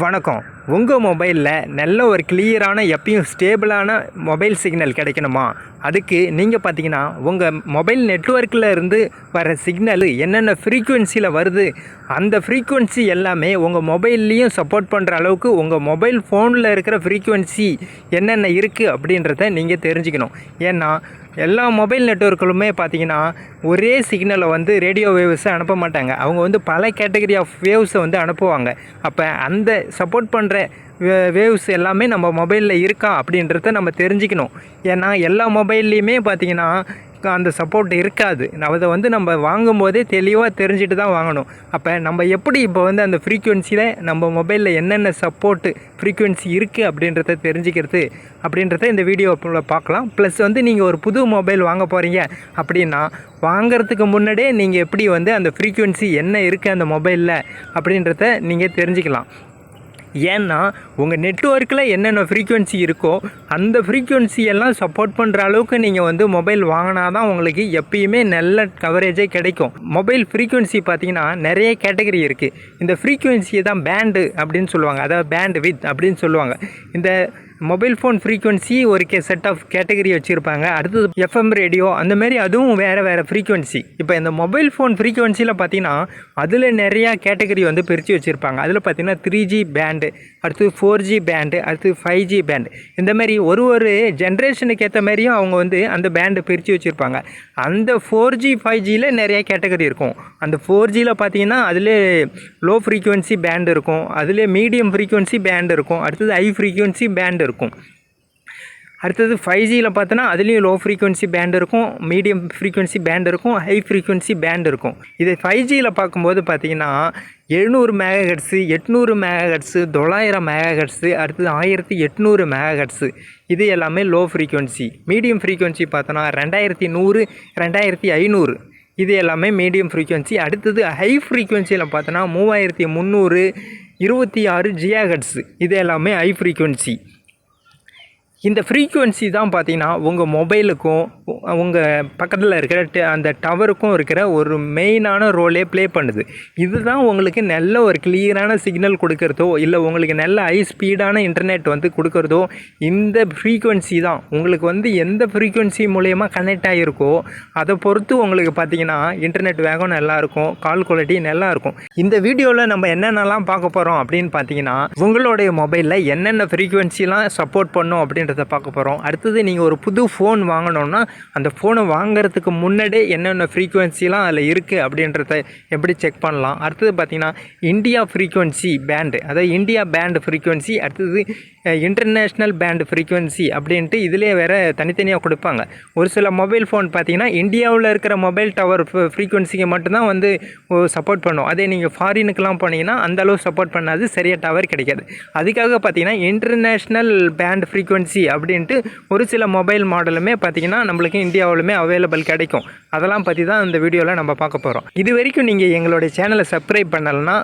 வணக்கம் உங்கள் மொபைலில் நல்ல ஒரு கிளியரான எப்பயும் ஸ்டேபிளான மொபைல் சிக்னல் கிடைக்கணுமா? அதுக்கு நீங்கள் பார்த்தீங்கன்னா உங்கள் மொபைல் நெட்வொர்க்கில் இருந்து வர சிக்னல் என்னென்ன ஃப்ரீக்குவென்சியில் வருது அந்த ஃப்ரீக்குவென்சி எல்லாமே உங்கள் மொபைல்லையும் சப்போர்ட் பண்ணுற அளவுக்கு உங்கள் மொபைல் ஃபோனில் இருக்கிற ஃப்ரீக்குவென்சி என்னென்ன இருக்குது அப்படின்றத நீங்கள் தெரிஞ்சுக்கணும். ஏன்னா எல்லா மொபைல் நெட்வொர்க்களுமே பார்த்தீங்கன்னா ஒரே சிக்னலை வந்து ரேடியோ வேவ்ஸை அனுப்ப மாட்டாங்க. அவங்க வந்து பல கேட்டகரி ஆஃப் வேவ்ஸை வந்து அனுப்புவாங்க. அப்போ அந்த சப்போர்ட் பண்ணுற வே வேவ்ஸ் எல்லாமே நம்ம மொபைலில் இருக்கா அப்படின்றத நம்ம தெரிஞ்சுக்கணும். ஏன்னா எல்லா மொபைல்லையுமே பார்த்தீங்கன்னா அந்த சப்போர்ட் இருக்காது. அதை வந்து நம்ம வாங்கும்போதே தெளிவாக தெரிஞ்சுட்டு தான் வாங்கணும். அப்போ நம்ம எப்படி இப்போ வந்து அந்த ஃப்ரீக்குவென்சியில் நம்ம மொபைலில் என்னென்ன சப்போர்ட்டு ஃப்ரீக்குவென்சி இருக்குது அப்படின்றத தெரிஞ்சுக்கிறது அப்படின்றத இந்த வீடியோவில் பார்க்கலாம். ப்ளஸ் வந்து நீங்கள் ஒரு புது மொபைல் வாங்க போகிறீங்க அப்படின்னா வாங்கிறதுக்கு முன்னாடியே நீங்கள் எப்படி வந்து அந்த ஃப்ரீக்குவென்சி என்ன இருக்குது அந்த மொபைலில் அப்படின்றத நீங்கள் தெரிஞ்சுக்கலாம். ஏன்னா உங்கள் நெட்ஒர்க்கில் என்னென்ன ஃப்ரீக்குவென்சி இருக்கோ அந்த ஃப்ரீக்குவென்சியெல்லாம் சப்போர்ட் பண்ணுற அளவுக்கு நீங்கள் வந்து மொபைல் வாங்கினா தான் உங்களுக்கு எப்பயுமே நல்ல கவரேஜே கிடைக்கும். மொபைல் ஃப்ரீக்குவென்சி பார்த்தீங்கன்னா நிறைய கேட்டகரி இருக்குது இந்த ஃப்ரீக்குவென்சியை தான் பேண்டு அப்படின்னு சொல்லுவாங்க. அதாவது பேண்டு வித் அப்படின்னு சொல்லுவாங்க. இந்த மொபைல் ஃபோன் ஃப்ரீக்குவென்சி ஒரு கே செட் ஆஃப் கேட்டகரி வச்சுருப்பாங்க. அடுத்தது எஃப்எம் ரேடியோ அந்த மாதிரி அதுவும் வேறு வேறு ஃப்ரீக்குவென்சி இப்போ இந்த மொபைல் ஃபோன் ஃப்ரீக்குவென்சியில் பார்த்தீங்கன்னா அதில் நிறையா கேட்டகரி வந்து பிரித்து வச்சுருப்பாங்க. அதில் பார்த்தீங்கன்னா த்ரீ ஜி பேண்டு அடுத்து ஃபோர் ஜி பேண்டு அடுத்து ஃபைவ் ஜி பேண்டு இந்த மாதிரி ஒரு ஒரு ஜென்ரேஷனுக்கு ஏற்ற மாதிரியும் அவங்க வந்து அந்த பேண்டை பிரித்து வச்சுருப்பாங்க. அந்த ஃபோர் ஜி ஃபைவ் ஜியில் நிறையா கேட்டகரி இருக்கும். அந்த ஃபோர் ஜியில் பார்த்தீங்கன்னா அதில் லோ ஃப்ரீக்குவென்சி பேண்ட் இருக்கும். அதில் மீடியம் ஃப்ரீக்குவென்சி பேண்ட் இருக்கும். அடுத்தது ஹை ஃப்ரீக்குவென்சி பேண்ட் இருக்கும். அடுத்தது ஃபைவ் ஜியில் பார்த்தோன்னா அதுலேயும் லோ ஃப்ரீக்குவென்சி பேண்ட் இருக்கும் மீடியம் ஃப்ரீக்குவென்சி பேண்ட் இருக்கும் ஹை ஃப்ரீக்குவென்சி பேண்ட் இருக்கும். இதை ஃபைவ் ஜியில் பார்க்கும்போது பார்த்திங்கன்னா எழுநூறு மேகஹெட்ஸு எட்நூறு மேகஹெட்ஸு தொள்ளாயிரம் மேகஹெட்ஸு அடுத்தது ஆயிரத்தி எட்நூறு மேகஹெட்ஸு இது எல்லாமே லோ ஃப்ரீக்குவென்சி மீடியம் ஃப்ரீக்குவென்சி பார்த்தோன்னா ரெண்டாயிரத்தி நூறு ரெண்டாயிரத்தி ஐநூறு. இது எல்லாமே மீடியம் ஃப்ரீக்குவென்சி அடுத்தது ஹை ஃப்ரீக்குவென்சியில் பார்த்தோன்னா மூவாயிரத்தி முந்நூறு இருபத்தி ஆறு ஜியாஹெட்ஸு இது எல்லாமே ஹை ஃப்ரீக்குவென்சி இந்த ஃப்ரீக்குவென்சி தான் பார்த்தீங்கன்னா உங்கள் மொபைலுக்கும் உங்கள் பக்கத்தில் இருக்கிற ட- அந்த டவருக்கும் இருக்கிற ஒரு மெயினான ரோலே ப்ளே பண்ணுது. இதுதான் உங்களுக்கு நல்ல ஒரு கிளியரான சிக்னல் கொடுக்கறதோ இல்லை உங்களுக்கு நல்ல ஹை ஸ்பீடான இன்டர்நெட் வந்து கொடுக்கறதோ இந்த ஃப்ரீக்குவென்சி தான். உங்களுக்கு வந்து எந்த ஃப்ரீக்குவென்சி மூலயமா கனெக்ட் ஆகிருக்கோ அதை பொறுத்து உங்களுக்கு பார்த்திங்கன்னா இன்டர்நெட் வேகம் நல்லாயிருக்கும் கால் குவாலிட்டி நல்லாயிருக்கும். இந்த வீடியோவில் நம்ம என்னென்னலாம் பார்க்க போகிறோம் அப்படின்னு பார்த்தீங்கன்னா உங்களுடைய மொபைலில் என்னென்ன ஃப்ரீக்குவென்சிலாம் சப்போர்ட் பண்ணும் அப்படின்றது பார்க்க போகிறோம் அடுத்தது நீங்கள் ஒரு புது ஃபோன் வாங்கணும்னா அந்த ஃபோனை வாங்குறதுக்கு முன்னாடியே என்னென்ன ஃப்ரீக்குவென்சிலாம் அதில் இருக்குது அப்படின்றத எப்படி செக் பண்ணலாம். அடுத்தது பார்த்தீங்கன்னா இந்தியா ஃப்ரீக்குவென்சி பேண்டு அதாவது இந்தியா பேண்ட் ஃப்ரீக்குவென்சி அடுத்தது இன்டர்நேஷ்னல் பேண்ட் ஃப்ரீக்குவென்சி அப்படின்ட்டு இதிலே வேறு தனித்தனியாக கொடுப்பாங்க. ஒரு சில மொபைல் ஃபோன் பார்த்தீங்கன்னா இந்தியாவில் இருக்கிற மொபைல் டவர் ஃப்ரீக்குவென்சிக்கு மட்டும்தான் வந்து சப்போர்ட் பண்ணும். அதே நீங்கள் ஃபாரினுக்கெலாம் போனீங்கன்னா அந்த அளவு சப்போர்ட் பண்ணாது சரியாக டவர் கிடைக்காது. அதுக்காக பார்த்தீங்கன்னா இன்டர்நேஷ்னல் பேண்ட் ஃப்ரீக்குவென்சி அப்படின்ட்டு ஒரு சில மொபைல் மாடலுமே பார்த்தீங்கன்னா நம்மளுக்கு இந்தியாவிலுமே அவைலபிள் கிடைக்கும். அதெல்லாம் பற்றி தான் இந்த வீடியோவில் நம்ம பார்க்க போகிறோம் இது வரைக்கும் நீங்கள் எங்களுடைய சேனலை சப்ஸ்கிரைப் பண்ணலைன்னா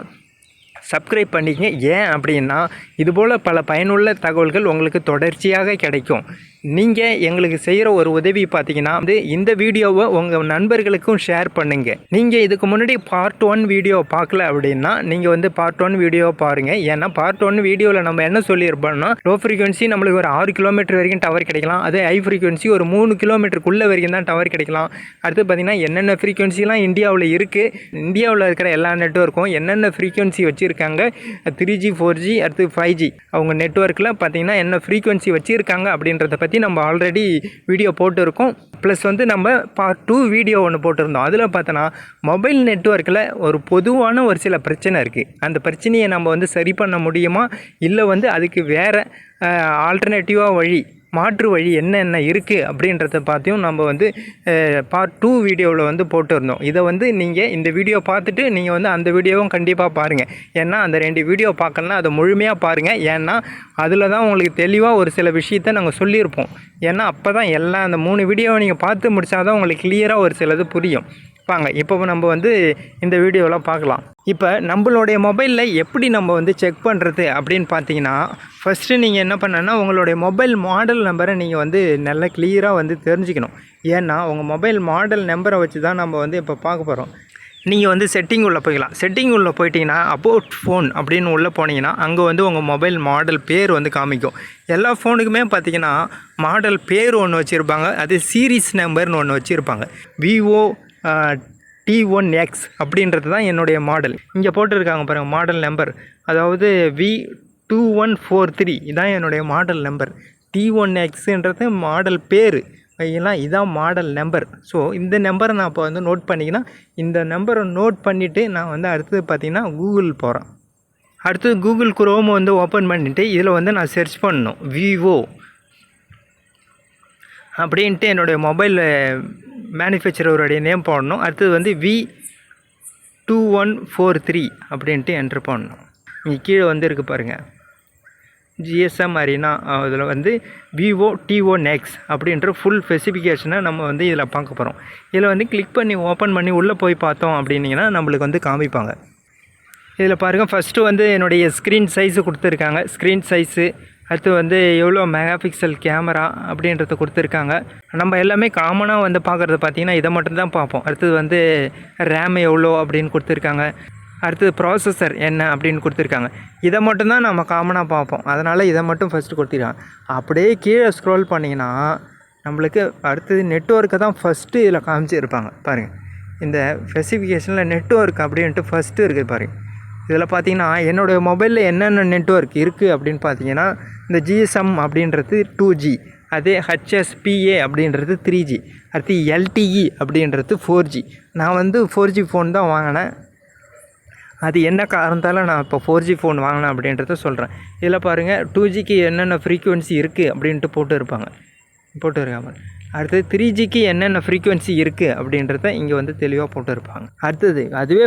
சப்ஸ்கிரைப் பண்ணிக்கங்க. ஏன் அப்படின்னா இதுபோல் பல பயனுள்ள தகவல்கள் உங்களுக்கு தொடர்ச்சியாக கிடைக்கும். நீங்கள் எங்களுக்கு செய்கிற ஒரு உதவி பார்த்தீங்கன்னா வந்து இந்த வீடியோவை உங்கள் நண்பர்களுக்கும் ஷேர் பண்ணுங்கள் நீங்கள் இதுக்கு முன்னாடி பார்ட் ஒன் வீடியோ பார்க்கல அப்படின்னா நீங்கள் வந்து பார்ட் ஒன் வீடியோ பாருங்கள் ஏன்னா பார்ட் ஒன் வீடியோவில் நம்ம என்ன சொல்லியிருப்போம்னா லோ ஃப்ரீக்வன்சி நம்மளுக்கு ஒரு ஆறு கிலோமீட்டர் வரைக்கும் டவர் கிடைக்கலாம். அதே ஹை ஃப்ரீக்வன்சி ஒரு மூணு கிலோமீட்டருக்குள்ளே வரைக்கும் தான் டவர் கிடைக்கலாம். அடுத்து பார்த்தீங்கன்னா என்னென்ன ஃப்ரீக்வன்சிலாம் இந்தியாவில் இருக்குது இந்தியாவில் இருக்கிற எல்லா நெட்வொர்க்கும் என்னென்ன ஃப்ரீக்வன்சி வச்சுருக்காங்க? த்ரீ ஜி ஃபோர் ஜி அடுத்து ஃபைவ் ஜி அவங்க நெட்ஒர்க்கில் பார்த்தீங்கன்னா என்ன ஃப்ரீக்வன்சி வச்சுருக்காங்க அப்படின்றத பற்றி பற்றி நம்ம ஆல்ரெடி வீடியோ போட்டிருக்கோம். ப்ளஸ் வந்து நம்ம பார்ட் டூ வீடியோ ஒன்று போட்டிருந்தோம். அதில் பார்த்தோன்னா மொபைல் நெட்ஒர்க்கில் ஒரு பொதுவான ஒரு சில பிரச்சனை இருக்குது அந்த பிரச்சனையை நம்ம வந்து சரி பண்ண முடியுமா? இல்லை வந்து அதுக்கு வேறு ஆல்டர்னேட்டிவாக வழி மாற்று வழி என்னென்ன இருக்குது அப்படின்றத பார்த்தியும் நம்ம வந்து பார்ட் டூ வீடியோவில் வந்து போட்டிருந்தோம். இதை வந்து நீங்கள் இந்த வீடியோ பார்த்துட்டு நீங்கள் வந்து அந்த வீடியோவும் கண்டிப்பாக பாருங்கள் ஏன்னா அந்த ரெண்டு வீடியோ பார்க்கலனா அதை முழுமையாக பாருங்கள் ஏன்னா அதில் தான் உங்களுக்கு தெளிவாக ஒரு சில விஷயத்த நாங்கள் சொல்லியிருப்போம். ஏன்னா அப்போ தான் எல்லா அந்த மூணு வீடியோவை நீங்கள் பார்த்து முடிச்சா தான் உங்களுக்கு கிளியராக ஒரு சிலது புரியும். வாங்க இப்போ நம்ம வந்து இந்த வீடியோலாம் பார்க்கலாம். இப்போ நம்மளுடைய மொபைலில் எப்படி நம்ம வந்து செக் பண்ணுறது அப்படின்னு பார்த்தீங்கன்னா ஃபஸ்ட்டு நீங்கள் என்ன பண்ணனா உங்களுடைய மொபைல் மாடல் நம்பரை நீங்கள் வந்து நல்லா கிளியராக வந்து தெரிஞ்சுக்கணும். ஏன்னா உங்கள் மொபைல் மாடல் நம்பரை வச்சு தான் நம்ம வந்து இப்போ பார்க்க போகிறோம் நீங்கள் வந்து செட்டிங் உள்ளே போய்க்கலாம். செட்டிங் உள்ளே போயிட்டிங்கன்னா அபவுட் ஃபோன் அப்படின்னு உள்ளே போனீங்கன்னா அங்கே வந்து உங்கள் மொபைல் மாடல் பேர் வந்து காமிக்கும். எல்லா ஃபோனுக்குமே பார்த்திங்கன்னா மாடல் பேர் ஒன்று வச்சுருப்பாங்க. அது சீரிஸ் நம்பர்னு ஒன்று வச்சுருப்பாங்க. விவோ டி ஒன் எக்ஸ் அப்படின்றது தான் என்னுடைய மாடல் இங்கே போட்டிருக்காங்க பாருங்கள் மாடல் நம்பர் அதாவது V two one four three இதான் என்னுடைய மாடல் நம்பர் டி ஒன் எக்ஸுன்றது மாடல் பேர். எல்லாம் இதான் மாடல் நம்பர் ஸோ இந்த நம்பரை நான் இப்போ வந்து நோட் பண்ணிக்கினா இந்த நம்பரை நோட் பண்ணிவிட்டு நான் வந்து அடுத்தது பார்த்திங்கன்னா கூகுள் போகிறேன் அடுத்தது கூகுள் குரோம் வந்து ஓப்பன் பண்ணிவிட்டு இதில் வந்து நான் சர்ச் பண்ணணும். விவோ அப்படின்ட்டு என்னுடைய மொபைல் மேனுஃபேக்சரோருடைய நேம் போடணும். அடுத்தது வந்து V two one four three அப்படின்ட்டு என்ட்ரு பண்ணணும் இங்கே கீழே வந்து இருக்குது பாருங்கள் ஜிஎஸ்எம் அரினா இதில் வந்து விவோ டிஓ நெக்ஸ் அப்படின்ற ஃபுல் ஸ்பெசிஃபிகேஷனை நம்ம வந்து இதில் பார்க்க போகிறோம் இதில் வந்து கிளிக் பண்ணி ஓப்பன் பண்ணி உள்ளே போய் பார்த்தோம் அப்படின்னிங்கன்னா நம்மளுக்கு வந்து காமிப்பாங்க. இதில் பாருங்கள் ஃபஸ்ட்டு வந்து என்னுடைய ஸ்க்ரீன் சைஸு கொடுத்துருக்காங்க. ஸ்க்ரீன் சைஸு அடுத்து வந்து எவ்வளோ மெகா பிக்சல் கேமரா அப்படின்றத கொடுத்துருக்காங்க. நம்ம எல்லாமே காமனாக வந்து பார்க்குறது பார்த்திங்கன்னா இதை மட்டும்தான் பார்ப்போம். அடுத்தது வந்து ரேம் எவ்வளோ அப்படின்னு கொடுத்துருக்காங்க. அடுத்தது ப்ராசஸர் என்ன அப்படின்னு கொடுத்துருக்காங்க. இதை மட்டும்தான் நம்ம காமனாக பார்ப்போம். அதனால் இதை மட்டும் ஃபஸ்ட்டு கொடுத்துருக்காங்க. அப்படியே கீழே ஸ்க்ரோல் பண்ணிங்கன்னா நம்மளுக்கு அடுத்தது நெட்ஒர்க்கை தான் ஃபஸ்ட்டு இதில் காமிச்சிருப்பாங்க. பாருங்கள் இந்த ஸ்பெசிஃபிகேஷனில் நெட்ஒர்க் அப்படின்ட்டு ஃபஸ்ட்டு இருக்குது பாருங்கள் இதில் பார்த்தீங்கன்னா என்னுடைய மொபைலில் என்னென்ன நெட்ஒர்க் இருக்குது அப்படின்னு பார்த்தீங்கன்னா இந்த ஜிஎஸ்எம் அப்படின்றது டூ ஜி அதே ஹெச்எஸ்பிஏ அப்படின்றது த்ரீ ஜி அடுத்து எல்டிஇ அப்படின்றது ஃபோர் ஜி நான் வந்து ஃபோர் ஜி ஃபோன் தான் வாங்கினேன். அது என்ன காரணத்தால் நான் இப்போ ஃபோர் ஜி ஃபோன் வாங்கினேன் அப்படின்றத சொல்கிறேன் இதில் பாருங்கள் டூ ஜிக்கு என்னென்ன ஃப்ரீக்குவென்சி இருக்குது அப்படின்ட்டு போட்டு இருப்பாங்க போட்டு இருக்காங்க அடுத்தது த்ரீ ஜிக்கு என்னென்ன ஃப்ரீக்குவென்சி இருக்குது அப்படின்றத இங்கே வந்து தெளிவாக போட்டிருப்பாங்க. அடுத்தது அதுவே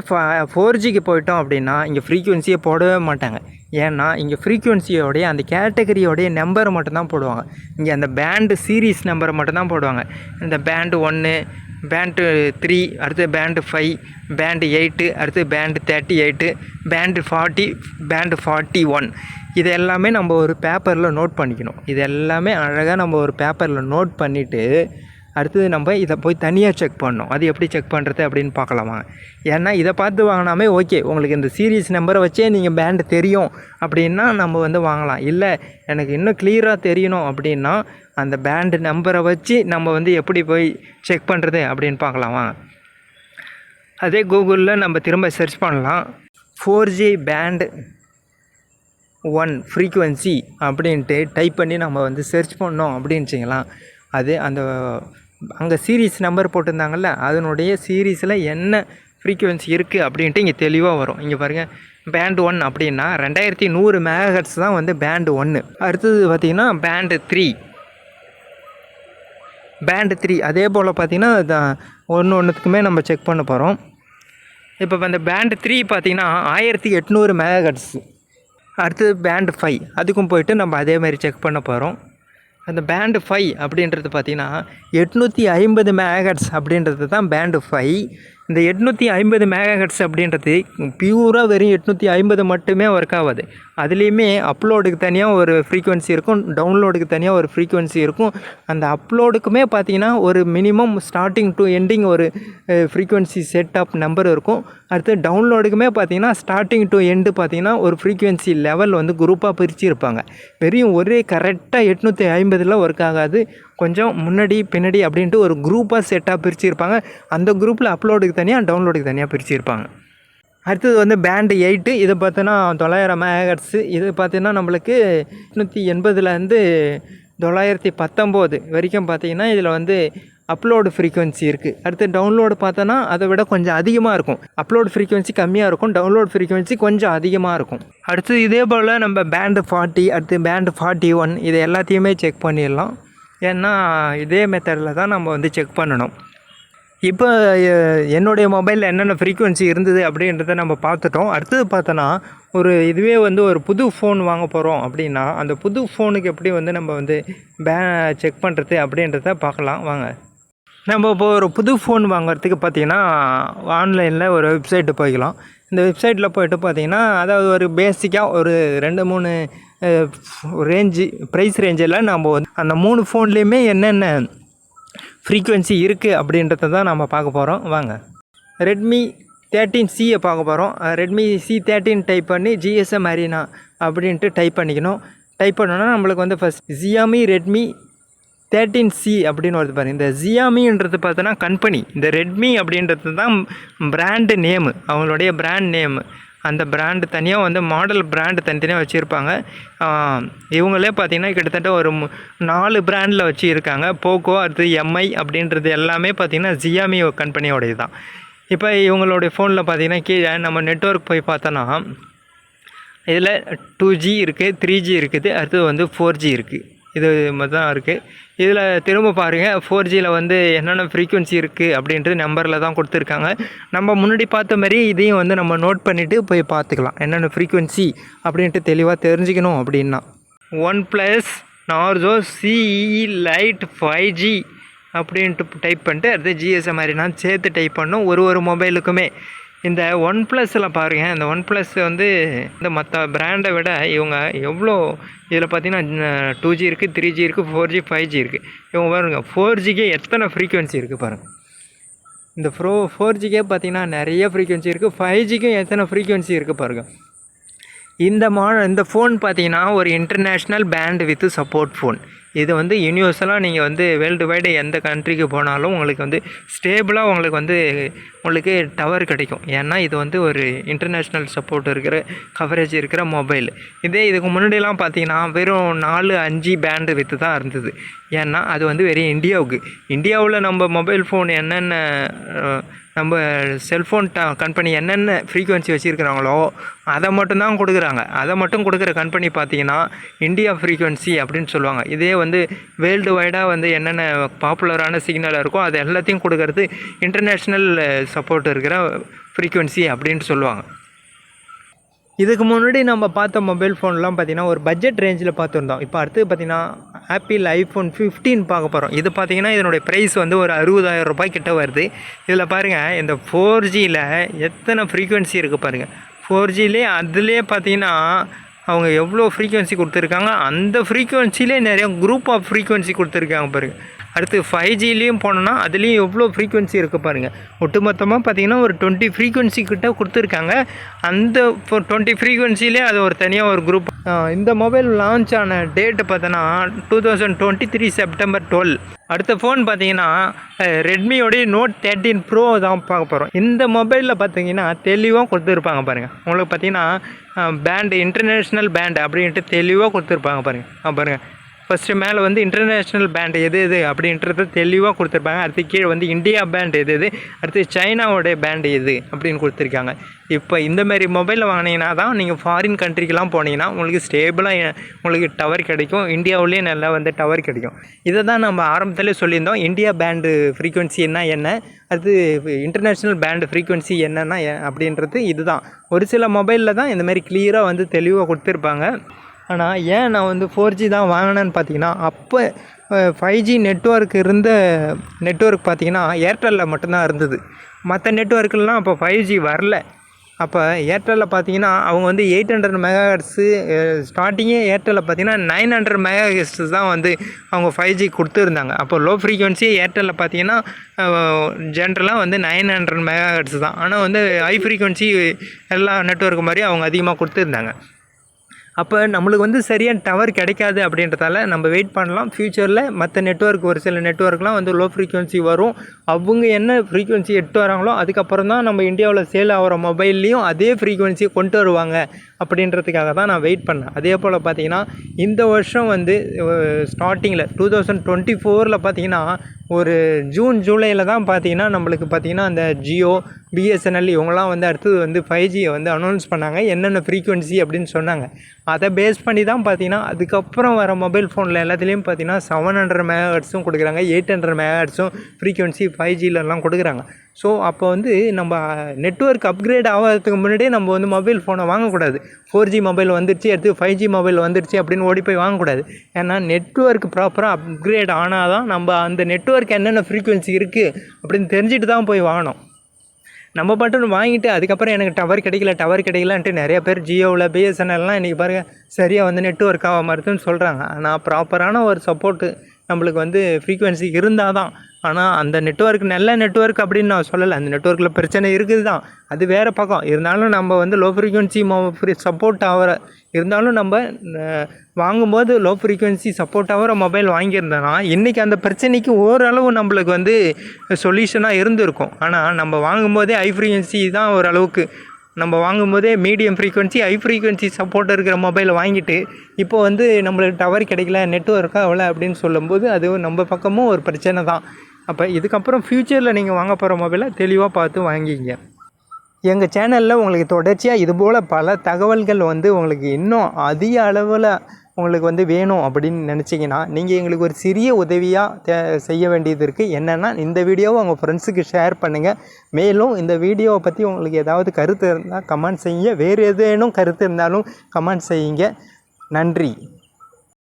ஃபோர் ஜிக்கு போயிட்டோம் அப்படின்னா இங்கே ஃப்ரீக்குவென்சியை போடவே மாட்டாங்க. ஏன்னா இங்கே ஃப்ரீக்குவென்சியோடைய அந்த கேட்டகரியோடைய நம்பரை மட்டும்தான் போடுவாங்க. இங்கே அந்த பேண்டு சீரீஸ் நம்பரை மட்டும்தான் போடுவாங்க. இந்த பேண்டு ஒன்று பேண்டு த்ரீ அடுத்து பேண்டு ஃபைவ் பேண்டு எயிட்டு அடுத்து band thirty eight band forty band forty one இது எல்லாமே நம்ம ஒரு பேப்பரில் நோட் பண்ணிக்கணும். இது எல்லாமே அழகாக நம்ம ஒரு பேப்பரில் நோட் பண்ணிவிட்டு அடுத்தது நம்ம இதை போய் தனியாக செக் பண்ணோம் அது எப்படி செக் பண்ணுறது அப்படின்னு பார்க்கலாமா? ஏன்னா இதை பார்த்து வாங்கினாமே ஓகே உங்களுக்கு இந்த சீரியஸ் நம்பரை வச்சே நீங்கள் பேண்டு தெரியும் அப்படின்னா நம்ம வந்து வாங்கலாம். இல்லை எனக்கு இன்னும் கிளியராக தெரியணும் அப்படின்னா அந்த பேண்டு நம்பரை வச்சு நம்ம வந்து எப்படி போய் செக் பண்ணுறது அப்படின்னு பார்க்கலாமா? அதே கூகுளில் நம்ம திரும்ப சர்ச் பண்ணலாம். Four G band one frequency அப்படின்ட்டு டைப் பண்ணி நம்ம வந்து சர்ச் பண்ணோம் அப்படின்னு வச்சிங்களேன் அது அந்த அங்கே சீரீஸ் நம்பர் போட்டிருந்தாங்கல்ல அதனுடைய சீரீஸில் என்ன ஃப்ரீக்குவென்சி இருக்குது அப்படின்ட்டு இங்கே தெளிவாக வரும். இங்கே பாருங்கள் பேண்ட் ஒன் அப்படின்னா ரெண்டாயிரத்தி நூறு மேகட்ஸ் தான் வந்து பேண்டு ஒன்று அடுத்தது பார்த்திங்கன்னா பேண்டு த்ரீ பேண்டு த்ரீ அதே போல் பார்த்திங்கன்னா ஒன்று ஒன்றுத்துக்குமே நம்ம செக் பண்ண போகிறோம் இப்போ அந்த பேண்டு த்ரீ பார்த்திங்கன்னா ஆயிரத்தி எட்நூறு மேகட்ஸ் அடுத்தது பேண்டு ஃபைவ் அதுக்கும் போயிட்டு நம்ம அதே மாதிரி செக் பண்ண போகிறோம் அந்த பேண்டு ஃபைவ் அப்படின்றது பார்த்திங்கன்னா எட்நூற்றி ஐம்பது மேகட்ஸ் அப்படின்றது தான் பேண்டு ஃபைவ் இந்த எட்நூற்றி ஐம்பது மேகாஹெட்ஸ் அப்படின்றது பியூராக வெறும் எட்நூற்றி ஐம்பது மட்டுமே ஒர்க் ஆகாது. அதுலேயுமே அப்லோடுக்கு தனியாக ஒரு ஃப்ரீக்குவென்சி இருக்கும் டவுன்லோடுக்கு தனியாக ஒரு ஃப்ரீக்குவென்சி இருக்கும். அந்த அப்லோடுக்குமே பார்த்தீங்கன்னா ஒரு மினிமம் ஸ்டார்டிங் டு எண்டிங் ஒரு ஃப்ரீக்குவென்சி செட்டப் நம்பர் இருக்கும். அடுத்து டவுன்லோடுக்குமே பார்த்தீங்கன்னா ஸ்டார்டிங் டு எண்டு பார்த்தீங்கன்னா ஒரு ஃப்ரீக்குவென்சி லெவல் வந்து குரூப்பாக பிரித்து இருப்பாங்க வெறும் ஒரே கரெக்டாக எட்நூற்றி ஐம்பதில் ஒர்க் ஆகாது. கொஞ்சம் முன்னாடி பின்னாடி அப்படின்ட்டு ஒரு குரூப்பாக செட்டாக பிரிச்சுருப்பாங்க. அந்த குரூப்பில் அப்லோடுக்கு தனியாக டவுன்லோடுக்கு தனியாக பிரிச்சுருப்பாங்க. அடுத்தது வந்து பேண்டு எயிட்டு இதை பார்த்தோன்னா தொள்ளாயிரம் மேகட்ஸு இது பார்த்தீங்கன்னா நம்மளுக்கு எட்நூற்றி எண்பதுலேருந்து தொள்ளாயிரத்தி பத்தொம்போது வரைக்கும் பார்த்தீங்கன்னா இதில் வந்து அப்லோடு ஃப்ரீக்குவென்சி இருக்குது அடுத்து டவுன்லோடு பார்த்தோன்னா அதை விட கொஞ்சம் அதிகமாக இருக்கும். அப்லோடு ஃப்ரீக்குவென்சி கம்மியாக இருக்கும் டவுன்லோட் ஃப்ரீக்குவென்சி கொஞ்சம் அதிகமாக இருக்கும். அடுத்து இதே போல் நம்ம பேண்டு ஃபார்ட்டி அடுத்து பேண்டு ஃபார்ட்டி ஒன் இது எல்லாத்தையுமே செக் பண்ணிடலாம். ஏன்னா இதே மெத்தடில் தான் நம்ம வந்து செக் பண்ணணும். இப்போ என்னுடைய மொபைலில் என்னென்ன ஃப்ரீக்குவென்சி இருந்தது அப்படின்றத நம்ம பார்த்துட்டோம். அடுத்தது பார்த்தோன்னா ஒரு இதுவே வந்து ஒரு புது ஃபோன் வாங்க போகிறோம் அப்படின்னா அந்த புது ஃபோனுக்கு எப்படி வந்து நம்ம வந்து பே செக் பண்ணுறது அப்படின்றத பார்க்கலாம். வாங்க. நம்ம இப்போ ஒரு புது ஃபோன் வாங்குறதுக்கு பார்த்திங்கன்னா ஆன்லைனில் ஒரு வெப்சைட்டு போய்க்கலாம். இந்த வெப்சைட்டில் போய்ட்டு பார்த்திங்கன்னா அதாவது ஒரு பேசிக்காக ஒரு ரெண்டு மூணு ரேஞ்சு ப்ரைஸ் ரேஞ்சில் நம்ம வந்து அந்த மூணு ஃபோன்லேயுமே என்னென்ன ஃப்ரீக்குவென்சி இருக்குது அப்படின்றத தான் நம்ம பார்க்க போகிறோம் வாங்க. ரெட்மி தேர்ட்டீன் சியை பார்க்க போகிறோம் ரெட்மி சி தேர்ட்டின் டைப் பண்ணி ஜிஎஸ்எம் அரினா அப்படின்ட்டு டைப் பண்ணிக்கணும். டைப் பண்ணோன்னா நம்மளுக்கு வந்து first Xiaomi Redmi thirteen C அப்படின்னு வருது பாருங்கள் இந்த ஜியாமின்றது பார்த்தோன்னா கம்பெனி இந்த ரெட்மி அப்படின்றது தான் பிராண்டு நேமு அவங்களுடைய பிராண்ட் நேமு அந்த பிராண்டு தனியாக வந்து மாடல் பிராண்டு தனித்தனியாக வச்சுருப்பாங்க. இவங்களே பார்த்தீங்கன்னா கிட்டத்தட்ட ஒரு நாலு பிராண்டில் வச்சு இருக்காங்க போக்கோ அடுத்து எம்ஐ அப்படின்றது எல்லாமே பார்த்தீங்கன்னா ஜியாமி கம்பெனியோடது தான் இப்போ இவங்களுடைய ஃபோனில் பார்த்தீங்கன்னா கீழே நம்ம நெட்வொர்க் போய் பார்த்தோன்னா இதில் டூ ஜி இருக்குது த்ரீ ஜி இருக்குது அடுத்து வந்து ஃபோர் ஜி இருக்குது இது மாதிரி தான் இருக்குது இதில் திரும்ப பாருங்கள் ஃபோர் ஜியில் வந்து என்னென்ன ஃப்ரீக்குவன்சி இருக்குது அப்படின்றது நம்பரில் தான் கொடுத்துருக்காங்க. நம்ம முன்னாடி பார்த்த மாதிரி இதையும் வந்து நம்ம நோட் பண்ணிவிட்டு போய் பார்த்துக்கலாம். என்னென்ன ஃப்ரீக்குவன்சி அப்படின்ட்டு தெளிவாக தெரிஞ்சுக்கணும் அப்படின்னா. OnePlus Narzo CE lite five G அப்படின்ட்டு டைப் பண்ணிட்டு அடுத்து ஜிஎஸ்எம் மாதிரி நான் சேர்த்து டைப் பண்ணோம். ஒரு ஒரு மொபைலுக்குமே இந்த ஒன் ப்ளஸில் பாருங்கள் இந்த ஒன் ப்ளஸ் வந்து இந்த மற்ற பிராண்டை விட இவங்க எவ்வளோ இதில் பார்த்தீங்கன்னா டூ ஜி இருக்குது த்ரீ ஜி இருக்குது ஃபோர் ஜி ஃபைவ் ஜி இருக்குது இவங்க பாருங்கள் ஃபோர் ஜிக்கே எத்தனை ஃப்ரீக்குவென்சி இருக்குது பாருங்கள் இந்த ப்ரோ ஃபோர் ஜிக்கே பார்த்தீங்கன்னா நிறைய ஃப்ரீக்குவென்சி இருக்குது ஃபைவ் ஜிக்கும் எத்தனை ஃப்ரீக்குவென்சி இருக்குது பாருங்கள் இந்த மா இந்த ஃபோன் பார்த்தீங்கன்னா ஒரு international band with support phone இது வந்து யூனிவர்சலாக நீங்கள் வந்து வேர்ல்டு வைடு எந்த கண்ட்ரிக்கு போனாலும் உங்களுக்கு வந்து ஸ்டேபிளாக உங்களுக்கு வந்து உங்களுக்கு டவர் கிடைக்கும். ஏன்னா இது வந்து ஒரு இன்டர்நேஷ்னல் சப்போர்ட் இருக்கிற கவரேஜ் இருக்கிற மொபைல் இதே இதுக்கு முன்னாடிலாம் பார்த்தீங்கன்னா வெறும் நாலு அஞ்சு பேண்டு வித்து தான் இருந்தது. ஏன்னா அது வந்து வெறும் இந்தியாவுக்கு. இந்தியாவில் நம்ம மொபைல் ஃபோன் என்னென்ன நம்ம செல்ஃபோன் ட கம்பெனி என்னென்ன ஃப்ரீக்குவென்சி வச்சுருக்கிறாங்களோ அதை மட்டும்தான் கொடுக்குறாங்க. அதை மட்டும் கொடுக்குற கம்பெனி பார்த்தீங்கன்னா இந்தியா ஃப்ரீக்குவென்சி அப்படின்னு சொல்லுவாங்க. இதே வந்து வேர்ல்டு வைடாக வந்து என்னென்ன பாப்புலரான சிக்னல் இருக்கோ அது எல்லாத்தையும் கொடுக்கறது இன்டர்நேஷ்னல் சப்போர்ட் இருக்கிற ஃப்ரீக்குவென்சி அப்படின்னு சொல்லுவாங்க. இதுக்கு முன்னாடி நம்ம பார்த்த மொபைல் ஃபோன்லாம் பார்த்தீங்கன்னா ஒரு பட்ஜெட் ரேஞ்சில் பார்த்துருந்தோம். இப்போ அடுத்து பார்த்தீங்கன்னா ஆப்பிள் ஐஃபோன் 15 பார்க்க போகிறோம் இது பார்த்தீங்கன்னா இதனுடைய ப்ரைஸ் வந்து ஒரு அறுபதாயிரம் ரூபாய் கிட்ட வருது. இதில் பாருங்கள் இந்த ஃபோர் ஜியில் எத்தனை ஃப்ரீக்குவென்சி இருக்குது பாருங்கள் ஃபோர் ஜிலே அதுலேயே பார்த்தீங்கன்னா அவங்க எவ்வளோ ஃப்ரீக்குவென்சி கொடுத்துருக்காங்க அந்த ஃப்ரீக்குவென்சிலே நிறைய குரூப் ஆஃப் ஃப்ரீக்குவென்சி கொடுத்துருக்காங்க பாருங்கள் அடுத்து ஃபைவ் ஜிலேயும் போனோன்னா அதுலேயும் எவ்வளோ ஃப்ரீக்குவென்சி இருக்குது பாருங்கள் ஒட்டுமொத்தமாக பார்த்தீங்கன்னா ஒரு டுவெண்ட்டி ஃப்ரீக்குவென்சி கிட்ட கொடுத்துருக்காங்க. அந்த டுவெண்ட்டி ஃப்ரீக்குவென்சிலே அது ஒரு தனியாக ஒரு குரூப் இந்த மொபைல் லான்ச் ஆன டேட்டு பார்த்தோன்னா two thousand twenty three September twelve அடுத்த ஃபோன் பார்த்தீங்கன்னா ரெட்மியோடைய நோட் தேர்ட்டின் ப்ரோ தான் பார்க்க போகிறோம் இந்த மொபைலில் பார்த்தீங்கன்னா தெளிவாக கொடுத்துருப்பாங்க பாருங்கள் உங்களுக்கு பார்த்தீங்கன்னா பேண்டு இன்டர்நேஷ்னல் பேண்டு அப்படின்ட்டு தெளிவாக கொடுத்துருப்பாங்க பாருங்கள் பாருங்கள் ஃபஸ்ட்டு மேலே வந்து இன்டர்நேஷ்னல் பேண்ட் எது எது அப்படின்றத தெளிவாக கொடுத்துருப்பாங்க. அடுத்து கீழே வந்து இந்தியா பேண்ட் எது எது அடுத்து சைனாவோடைய பேண்ட் எது அப்படின்னு கொடுத்துருக்காங்க. இப்போ இந்தமாரி மொபைலில் வாங்கினீங்கன்னா தான் நீங்கள் ஃபாரின் கண்ட்ரிக்கெலாம் போனீங்கன்னா உங்களுக்கு ஸ்டேபிளாக உங்களுக்கு டவர் கிடைக்கும். இந்தியாவிலேயே நல்லா வந்து டவர் கிடைக்கும். இதை தான் நம்ம ஆரம்பத்திலே சொல்லியிருந்தோம். இந்தியா பேண்டு ஃப்ரீக்குவென்சின்னா என்ன அது இன்டர்நேஷ்னல் பேண்டு ஃப்ரீக்குவென்சி என்னென்னா அப்படின்றது இதுதான். ஒரு சில மொபைலில் தான் இந்தமாரி கிளியராக வந்து தெளிவாக கொடுத்துருப்பாங்க. ஆனால் ஏன் நான் வந்து ஃபோர் ஜி தான் வாங்கினேன்னு பார்த்தீங்கன்னா அப்போ ஃபைவ் ஜி நெட்ஒர்க் இருந்த நெட்ஒர்க் பார்த்தீங்கன்னா ஏர்டெல்லில் மட்டும்தான் இருந்தது. மற்ற நெட்ஒர்க்கெலாம் அப்போ ஃபைவ் ஜி வரல. அப்போ ஏர்டெல்லில் பார்த்தீங்கன்னா அவங்க வந்து எயிட் ஹண்ட்ரட் மெகா ஹெர்ட்ஸு ஸ்டார்டிங்கே ஏர்டெல்லில் பார்த்தீங்கன்னா நைன் ஹண்ட்ரட் மெகா ஹெர்ட்ஸ் தான் வந்து அவங்க ஃபைவ் ஜி கொடுத்துருந்தாங்க. அப்போ லோ ஃப்ரீக்வன்சி ஏர்டெல்லில் பார்த்தீங்கன்னா ஜென்ரலாக வந்து நைன் ஹண்ட்ரட் மெகா ஹெர்ட்ஸ் தான். ஆனால் வந்து ஹை ஃப்ரீக்வன்சி எல்லா நெட்ஒர்க் மாதிரி அவங்க அதிகமாக கொடுத்துருந்தாங்க. அப்போ நம்மளுக்கு வந்து சரியான டவர் கிடைக்காது அப்படின்றதால நம்ம வெயிட் பண்ணலாம். ஃப்யூச்சரில் மற்ற நெட்வொர்க் ஒரு சில நெட்வொர்க்லாம் வந்து லோ ஃப்ரீக்குவென்சி வரும். அவங்க என்ன ஃப்ரீக்குவென்சி எடுத்து வராங்களோ அதுக்கப்புறம் தான் நம்ம இந்தியாவில் சேல் ஆகிற மொபைல்லையும் அதே ஃப்ரீக்குவென்சியை கொண்டு வருவாங்க. அப்படின்றதுக்காக தான் நான் வெயிட் பண்ணேன். அதே போல் பார்த்தீங்கன்னா இந்த வருஷம் வந்து ஸ்டார்டிங்கில் டூ தௌசண்ட் டுவெண்ட்டி ஃபோரில் பார்த்தீங்கன்னா ஒரு ஜூன் ஜூலையில் தான் பார்த்தீங்கன்னா நம்மளுக்கு பார்த்தீங்கன்னா அந்த ஜியோ பிஎஸ்என்எல் இவங்களாம் வந்து அடுத்தது வந்து ஃபைவ் ஜியை வந்து அனௌன்ஸ் பண்ணாங்க. என்னென்ன ஃப்ரீக்குவென்சி அப்படின்னு சொன்னாங்க. அதை பேஸ் பண்ணி தான் பார்த்தீங்கன்னா அதுக்கப்புறம் வர மொபைல் ஃபோனில் எல்லாத்துலேயும் பார்த்தீங்கன்னா செவன் ஹண்ட்ரட் மெகாஹட்ஸும் கொடுக்குறாங்க. எயிட் ஹண்ட்ரட் மெகாஹட்ஸும் ஃப்ரீக்குவென்சி ஃபைவ் ஜிலெலாம் கொடுக்குறாங்க. ஸோ அப்போ வந்து நம்ம நெட்ஒர்க் அப்கிரேட் ஆகிறதுக்கு முன்னாடியே நம்ம வந்து மொபைல் ஃபோனை வாங்கக்கூடாது. ஃபோர் ஜி மொபைல் வந்துருச்சு அடுத்து ஃபைவ் ஜி மொபைல் வந்துருச்சு அப்படின்னு ஓடி போய் வாங்கக்கூடாது. ஏன்னா நெட்வொர்க் ப்ராப்பராக அப்கிரேட் ஆனால் தான் நம்ம அந்த நெட்ஒர்க் என்னென்ன ஃப்ரீக்குவென்சி இருக்குது அப்படின்னு தெரிஞ்சுட்டு தான் போய் வாங்கணும். நம்ம பட்டன் வாங்கிட்டு அதுக்கப்புறம் எனக்கு டவர் கிடைக்கல டவர் கிடைக்கலன்ட்டு நிறைய பேர் ஜியோவில் பிஎஸ்என்எல்லாம் இன்றைக்கி பாருங்கள் சரியாக வந்து நெட்ஒர்க் ஆக மறுத்துன்னு சொல்கிறாங்க ஆனால் ப்ராப்பரான ஒரு சப்போர்ட்டு நம்மளுக்கு வந்து ஃப்ரீக்குவென்சி இருந்தால் தான் ஆனால் அந்த நெட்ஒர்க் நல்ல நெட்வொர்க் அப்படின்னு நான் சொல்லலை. அந்த நெட்வொர்க்கில் பிரச்சனை இருக்குது தான் அது வேறு பக்கம். இருந்தாலும் நம்ம வந்து லோ ஃப்ரீக்குவென்சி ஃப்ரீ சப்போர்ட் ஆகிற இருந்தாலும் நம்ம வாங்கும்போது லோ ஃப்ரீக்குவென்சி சப்போர்ட் ஆகிற மொபைல் வாங்கியிருந்தோன்னா இன்றைக்கி அந்த பிரச்சனைக்கு ஓரளவு நம்மளுக்கு வந்து சொல்யூஷனாக இருந்திருக்கும். ஆனால் நம்ம வாங்கும்போதே ஹை ஃப்ரீக்குவென்சி தான் ஓரளவுக்கு நம்ம வாங்கும்போதே medium frequency high frequency support இருக்கிற மொபைலை வாங்கிட்டு இப்போ வந்து நம்மளுக்கு டவர் கிடைக்கல நெட்ஒர்க்காக அவ்வளோ அப்படின்னு சொல்லும்போது அது நம்ம பக்கமும் ஒரு பிரச்சனை தான். அப்போ இதுக்கப்புறம் ஃப்யூச்சரில் நீங்கள் வாங்க போகிற மொபைலை தெளிவாக பார்த்து வாங்கிங்க எங்கள் சேனலில் உங்களுக்கு தொடர்ச்சியாக இதுபோல் பல தகவல்கள் வந்து உங்களுக்கு இன்னும் அதிக அளவில் உங்களுக்கு வந்து வேணும் அப்படின்னு நினச்சிங்கன்னா நீங்கள் எங்களுக்கு ஒரு சிறிய உதவியாக தே செய்ய வேண்டியது இருக்குது என்னென்னா இந்த வீடியோவை உங்கள் ஃப்ரெண்ட்ஸுக்கு ஷேர் பண்ணுங்கள் மேலும் இந்த வீடியோவை பற்றி உங்களுக்கு ஏதாவது கருத்து இருந்தால் கமெண்ட் செய்யுங்க. வேறு எதேனும் கருத்து இருந்தாலும் கமெண்ட் செய்யுங்க. நன்றி.